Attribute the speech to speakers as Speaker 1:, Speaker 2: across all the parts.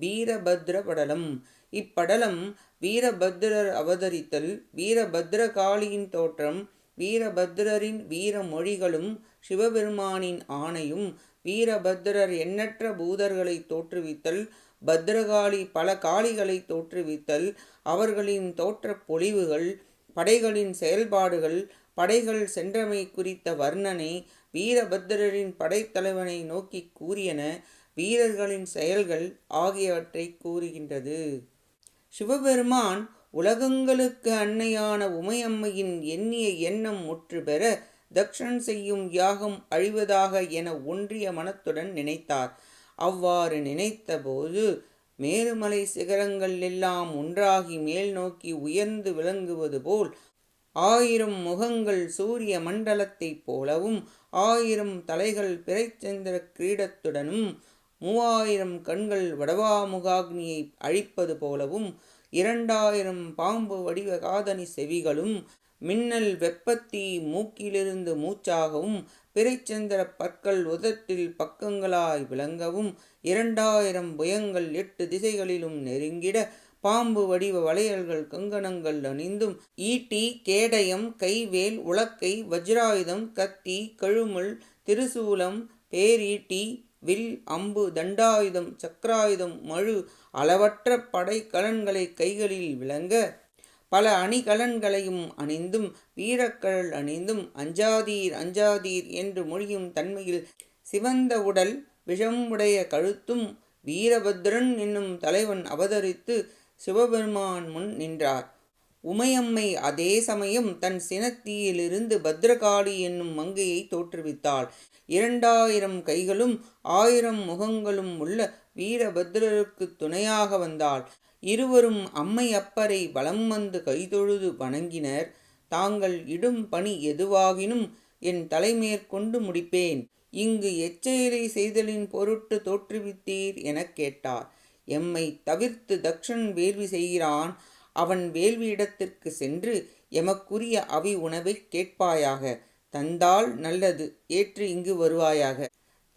Speaker 1: வீரபத்ர படலம் இப்படலம் வீரபத்ரர் அவதரித்தல் வீரபத்ர காளியின் தோற்றம் வீரபத்ரரின் வீர மொழிகளும் சிவபெருமானின் ஆணையும் வீரபத்ரர் எண்ணற்ற பூதர்களை தோற்றுவித்தல் பத்ரகாளி பல காளிகளை தோற்றுவித்தல் அவர்களின் தோற்றப் பொழிவுகள் படைகளின் செயல்பாடுகள் படைகள் சென்றமை குறித்த வர்ணனை வீரபத்ரரின் படைத்தலைவனை நோக்கி கூறியன. வீரர்களின் செயல்கள் ஆகியவற்றை கூறுகின்றது. சிவபெருமான் உலகங்களுக்கு அன்னையான உமையம்மையின் எண்ணிய எண்ணம் முற்று பெற தக்ஷன் செய்யும் யாகம் அழிவதாக என ஒன்றிய மனத்துடன் நினைத்தார். அவ்வாறு நினைத்தபோது மேருமலை சிகரங்கள் எல்லாம் ஒன்றாகி மேல் நோக்கி உயர்ந்து விளங்குவது போல் ஆயிரம் முகங்கள் சூரிய மண்டலத்தைப் போலவும் ஆயிரம் தலைகள் பிறைச்சந்திர கிரீடத்துடனும் மூவாயிரம் கண்கள் வடவாமுகாக்னியை அழிப்பது போலவும் இரண்டாயிரம் பாம்பு வடிவ காதனி செவிகளும் மின்னல் வெப்பத்தி மூக்கிலிருந்து மூச்சாகவும் பிறைச்சந்திர பற்கள் உதட்டில் பக்கங்களாய் விளங்கவும் இரண்டாயிரம் புயங்கள் எட்டு திசைகளிலும் நெருங்கிட பாம்பு வடிவ வளையல்கள் கங்கணங்கள் அணிந்தும் ஈட்டி கேடயம் கைவேல் உலக்கை வஜ்ராயுதம் கத்தி கழுமல் திருசூலம் பேரீட்டி வில் அம்பு தண்டாயுதம் சக்கராயுதம் மழு அளவற்ற படை கலன்களை கைகளில் விளங்க பல அணிகலன்களையும் அணிந்தும் வீரக்கழல் அணிந்தும் அஞ்சாதீர் அஞ்சாதீர் என்று மொழியும் தன்மையில் சிவந்த உடல் விஷமுடைய கழுத்தும் வீரபத்ரன் என்னும் தலைவன் அவதரித்து சிவபெருமான் முன் நின்றார். உமையம்மை அதே சமயம் தன் சினத்தியிலிருந்து பத்ரகாளி என்னும் மங்கையை தோற்றுவித்தாள். இரண்டாயிரம் கைகளும் ஆயிரம் முகங்களும் உள்ள வீரபத்ரருக்கு துணையாக வந்தாள். இருவரும் அம்மை அப்பரை வலம் வந்து கைதொழுது வணங்கினர். தாங்கள் இடும் பணி எதுவாகினும் என் தலைமேற்கொண்டு முடிப்பேன். இங்கு எச்செயலை செய்தலின் பொருட்டு தோற்றுவித்தீர் எனக் கேட்டார். எம்மை தவிர்த்து தக்ஷன் வேள்வி செய்கிறான். அவன் வேள்வி இடத்திற்கு சென்று எமக்குரிய அவி உணவைக் கேட்பாயாக. தந்தால் நல்லது ஏற்று இங்கு வருவாயாக.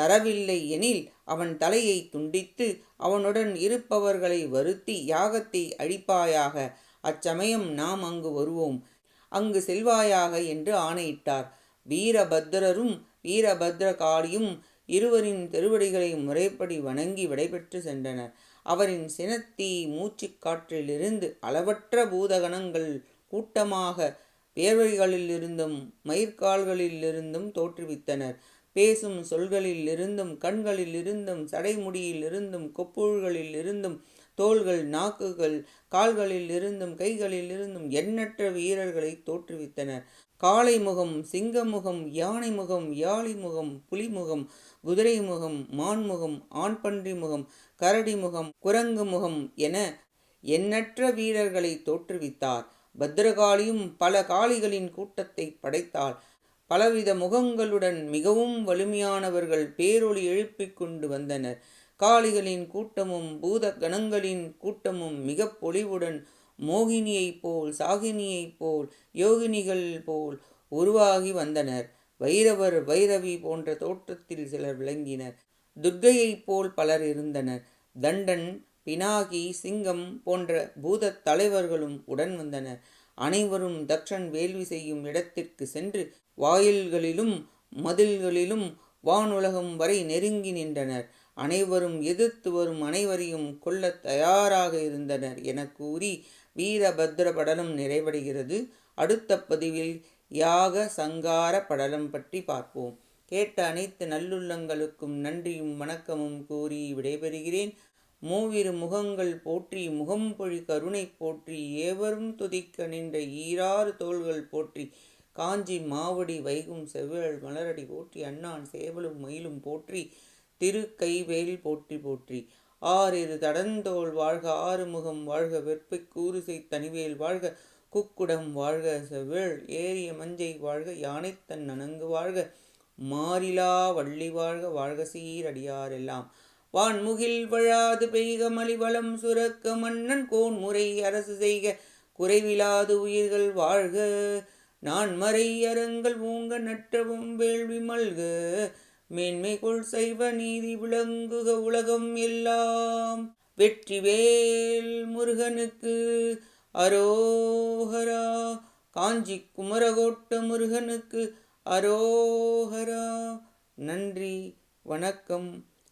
Speaker 1: தரவில்லை எனில் அவன் தலையை துண்டித்து அவனுடன் இருப்பவர்களை வருத்தி யாகத்தை அழிப்பாயாக. அச்சமயம் நாம் அங்கு வருவோம். அங்கு செல்வாயாக என்று ஆணையிட்டார். வீரபத்ரரும் வீரபத்ரகாளியும் இருவரின் திருவடிகளை முறைப்படி வணங்கி விடைபெற்று சென்றனர். அவரின் சினத்தீ மூச்சுக் காற்றிலிருந்து அளவற்ற பூதகணங்கள் கூட்டமாக பேர்வைகளிலிருந்தும் மயிர்கால்களிலிருந்தும் தோற்றுவித்தனர். பேசும் சொல்களிலிருந்தும் கண்களிலிருந்தும் சடைமுடியிலிருந்தும் கொப்புள்களிலிருந்தும் தோள்கள் நாக்குகள் கால்களிலிருந்தும் கைகளிலிருந்தும் எண்ணற்ற வீரர்களை தோற்றுவித்தனர். காளை முகம் சிங்கமுகம் யானை முகம் யாழி முகம் புலிமுகம் குதிரை முகம் மான்முகம் ஆண்பன்றி முகம் கரடி முகம் குரங்கு முகம் என எண்ணற்ற வீரர்களை தோற்றுவித்தார். பத்ரகாளியும் பல காளிகளின் கூட்டத்தை படைத்தாள். பலவித முகங்களுடன் மிகவும் வலிமையானவர்கள் பேரொளி எழுப்பிக் கொண்டு வந்தனர். காளிகளின் கூட்டமும் பூத கணங்களின் கூட்டமும் மிக பொலிவுடன் மோகினியைப் போல் சாகினியைப் போல் யோகினிகள் போல் உருவாகி வந்தனர். வைரவர் வைரவி போன்ற தோற்றத்தில் சிலர் விளங்கினர். துர்க்கையைப் போல் பலர் இருந்தனர். தண்டன் பினாகி சிங்கம் போன்ற பூதத் தலைவர்களும் உடன் வந்தனர். அனைவரும் தக்ஷன் வேள்வி செய்யும் இடத்திற்கு சென்று வாயில்களிலும் மதில்களிலும் வானுலகம் வரை நெருங்கி நின்றனர். அனைவரும் எதிர்த்து வரும் அனைவரையும் கொல்லத் தயாராக இருந்தனர் என கூறி வீரபத்ர படலம் நிறைவடைகிறது. அடுத்த பதிவில் யாக சங்கார படலம் பற்றி பார்ப்போம். கேட்ட அனைத்து நல்லுள்ளங்களுக்கும் நன்றியும் வணக்கமும் கூறி விடைபெறுகிறேன். மூவிரு முகங்கள் போற்றி முகம்பொழி கருணை போற்றி ஏவரும் துதிக்க நின்ற ஈராறு தோள்கள் போற்றி காஞ்சி மாவடி வைகும் செவ்விழல் மலரடி போற்றி அண்ணான் சேவலும் மயிலும் போற்றி திரு கைவேல் போற்றி போற்றி. ஆறிரு தடந்தோள் வாழ்க ஆறுமுகம் வாழ்க வெற்பை கூறுசை தனிவேல் வாழ்க குக்குடம் வாழ்க செவ்வேள் ஏரிய மஞ்சை வாழ்க யானைத்தன் நனங்கு வாழ்க மாறிலா வள்ளி வாழ்க வாழ்க சீரடியாரெல்லாம் வான்முகில் வழாது பெய்க மலிவளம் சுரக்க மன்னன் கோன் முறை அரசு செய்க. குறைவிலாது உயிர்கள் வாழ்க. நான் மறை அரங்கள் ஊங்க நற்றவும் வேள்வி மல்க. மேன்மைக்குள் சைவ நீதி விளங்குக உலகம் எல்லாம். வெற்றிவேல் முருகனுக்கு அரோஹரா காஞ்சி குமரகோட்ட முருகனுக்கு அரோஹரா நன்றி வணக்கம்.